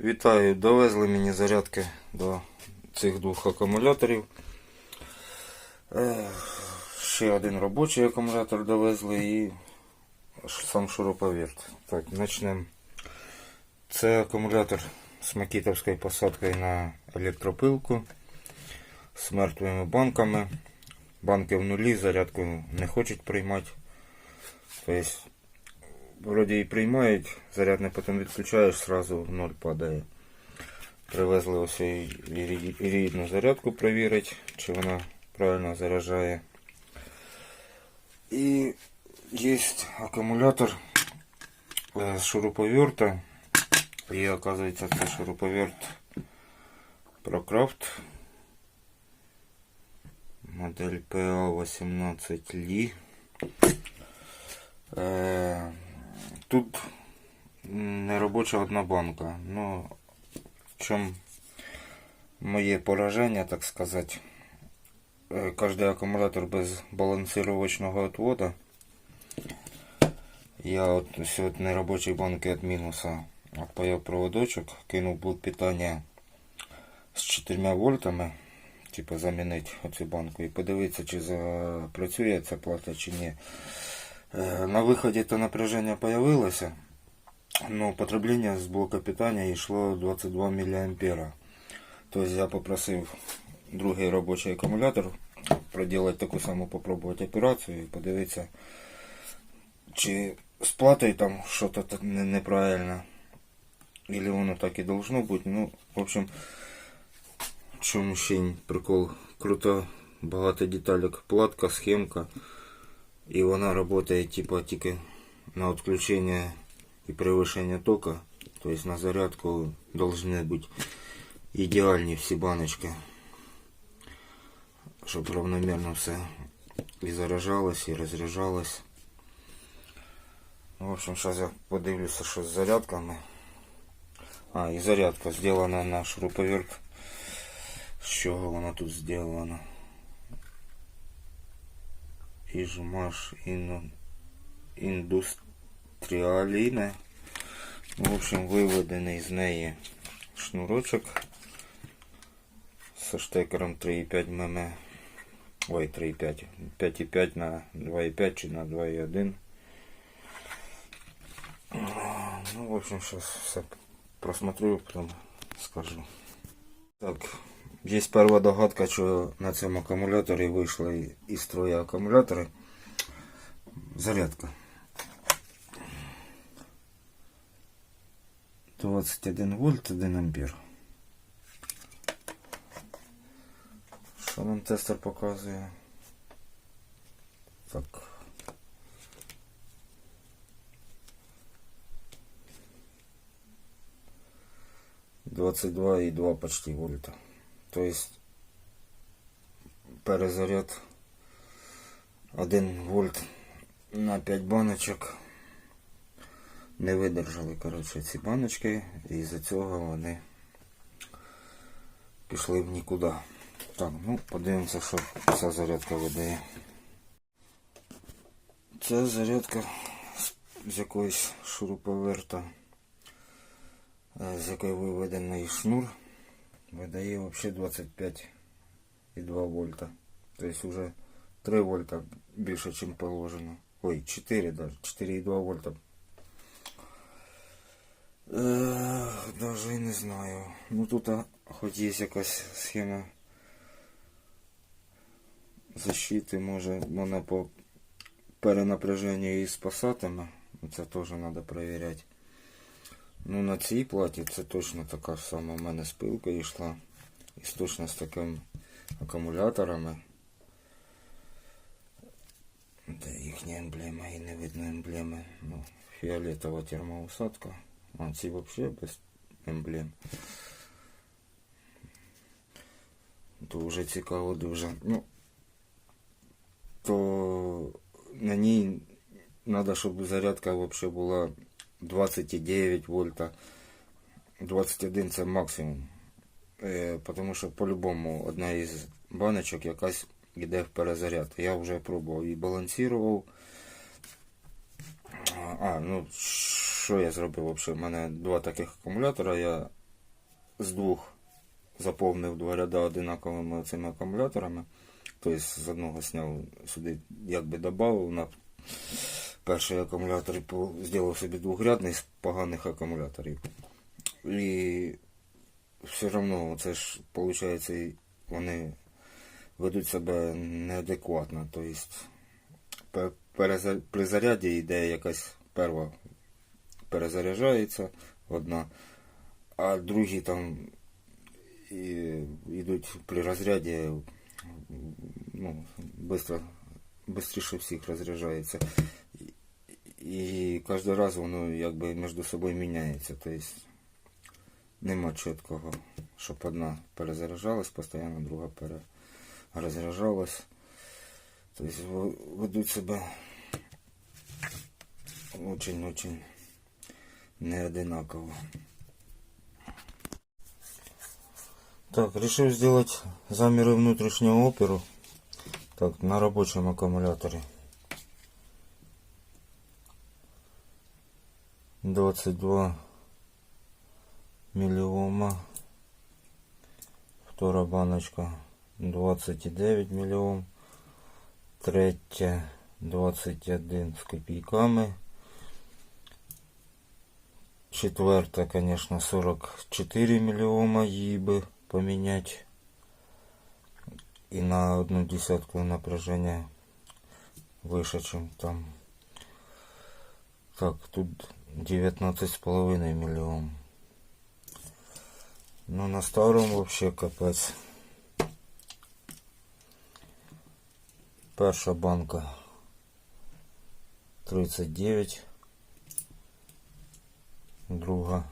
Вітаю, довезли мені зарядки до цих двох акумуляторів. Ще один робочий акумулятор довезли і сам шуруповерт. Так, почнемо. Це акумулятор з макітовською посадкою на електропилку з мертвими банками. Банки в нулі, зарядку не хочуть приймати. Тобто, вроді і приймають, зарядне потім відключаєш, сразу в ноль падає. Привезли ось і рідну зарядку перевірити, чи вона правильно заряджає. І є акумулятор з шуруповерта. І оказується це шуруповерт ProCraft. Модель PA18 Li. Е, Тут не робоча одна банка. Ну, в чому моє пораження, так сказати. Е, Кожний акумулятор без балансировочного отвода. Я от от неробочі банки від мінуса отпаяв проводочок, кинув блок питання з 4 вольтами, типу замінити оцю банку і подивитися, чи запрацює ця плата, чи ні. Е, На виході то напряження появилося, но потреблення з блока питання йшло 22 мА. Тобто я попросив другий робочий акумулятор проделать таку саму попробувати операцію і подивитися, чи з платою там щось неправильно. Или воно так і должно бути. Ну, в общем, чому ще прикол. Круто, багато деталек. Платка, схемка. І вона працює типа тільки на відключення і перевищення тока. Тобто на зарядку должны бути ідеальні всі баночки. Щоб равномерно все і заряджалось, і розряджалось. Ну, В общем, зараз я подивлюся, що з зарядками. А, і зарядка зроблена на шуруповерт. З чого вона тут зроблена? Індустріаліне. Ну, в общем, виведений з неї шнурочок со штекером 3,5 мм. Ой, 3,5. 5,5 на 2,5 чи на 2,1. Ну, в общем, сейчас все просмотрю, потом скажу. Так, є перша догадка, що на цьому акумуляторі вийшли із строя акумулятори. Зарядка. 21 вольт, 1 ампер. Що нам тестер показує? Так. Двадцать два и два почти вольта. То есть перезаряд 1 вольт на 5 баночок. Не видержали, коротше, ці баночки, і з-за цього вони пішли в нікуди. Так, ну подивимося, що ця зарядка видає. Це зарядка з- з якоїсь шуруповерта, е, з якої виведений шнур, видає взагалі 25,2 вольта. Тобто вже 3 вольта більше, ніж положено. Ой, 4 даже, 4,2 вольта. Ех, даже і не знаю. Ну тут а, хоч є якась схема защити, може вона по перенапряженню і спасатиме. Ну, Це теж треба перевіряти. Ну на цій платі це точно така ж сама в мене спилка йшла. І точно з такими акумуляторами. Де їхня емблема і не видно емблеми. Ну, фіолетова термоусадка. А ці взагалі без емблем. Вже цікаво дуже. Ну, то на ній треба, щоб зарядка взагалі була 29 вольта. 21 це максимум. Е, тому що по-любому одна із баночок якась йде в перезаряд. Я вже пробував і балансував. А, ну що я зробив взагалі? У мене два таких акумулятора. Я з двох заповнив два ряда одинаковими цими акумуляторами. Тобто з одного зняв сюди, якби додав на перший акумулятор зробив собі двохрядний з поганих акумуляторів. І все одно, це ж виходить, вони ведуть себе неадекватно. Тобто при заряді йде якась перва перезаряджається одна, а другі там йдуть при розряді ну, быстріше всіх розряджається. І, кожен раз воно якби між собою міняється. Тобто нема чіткого, щоб одна перезаряджалась постійно, друга перерозряджалась. Тобто ведуть себе очень-очень не одинаково. Так, решил сделать замеры внутреннего оперу. Так, на рабочем аккумуляторе. 22 миллиома. Вторая баночка 29 миллиом. Третя 21 з копійками. Четверта, конечно, 44 миллиома її би поміняти. І на одну десятку напряження вище, чем там. Так, тут 19,5 миллион. Ну, на старом вообще капець. Перша банка 39. Друга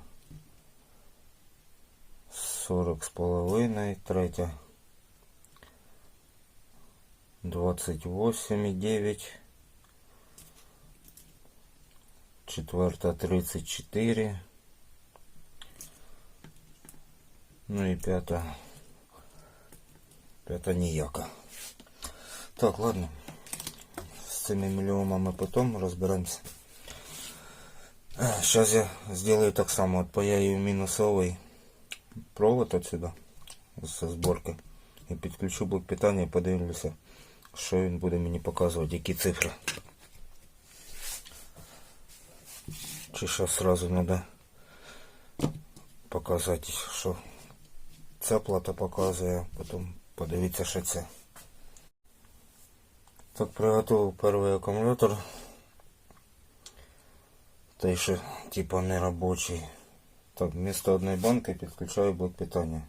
40 з половиною. Третя 28,9. Четверта 34. Ну і п'ята. П'ята ніяка. Так, ладно. З цими мільйонами потім розберемося. Сейчас я сделаю так само. Отпаяю мінусовий провод отсюда з зборки. І підключу блок питання і подивлюся, що він буде мені показувати, які цифри. Чи зараз сразу треба показати, що ця плата показує, потім подивитися, що це. Так, приготував перший акумулятор. Той, що типа не робочий. Так, вместо одної банки підключаю блок питання.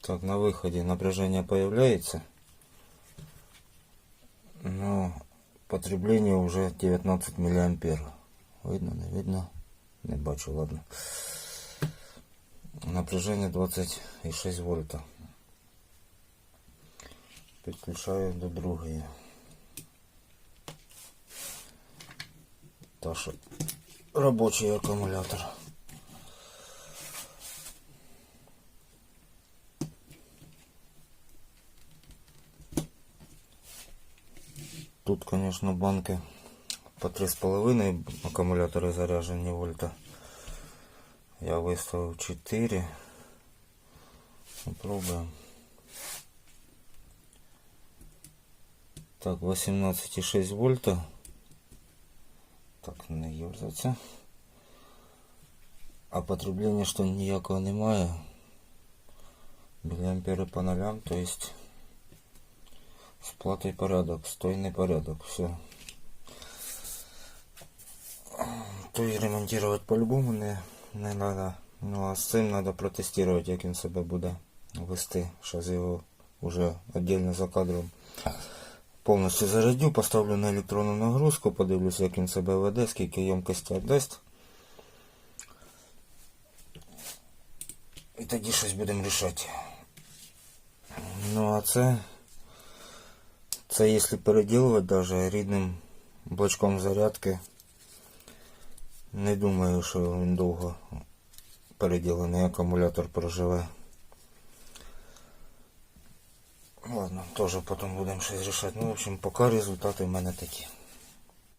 Так, на выходе напряжение появляется. Потребление уже 19 миллиампер. Видно, не видно? Не бачу, ладно. Напряжение 26 вольта. Підключаю до другої. Та що робочий акумулятор. Тут, конечно, банки по 3,5 аккумуляторы заряжені вольта. Я выставил 4. Попробуем. Так, 18,6 вольта. Так, не юрзаться. А потреблення що ніякого немає. Міліампери по нолям, то есть з платою порядок, стойний порядок, все. То і ремонтувати по-любому не, не надо. Ну а з цим треба протестувати, як він себе буде вести. Зараз його уже віддільно за кадром повністю зарядю, поставлю на електронну нагрузку, подивлюся, як він себе веде, скільки ємкості дасть. І тоді щось будемо рішати. Ну а це, це если переделывать даже рідним блочком зарядки, не думаю, що він довго переділений акумулятор проживе. Ладно, теж потім будемо щось рішати. Ну, в общем, поки результати в мене такі.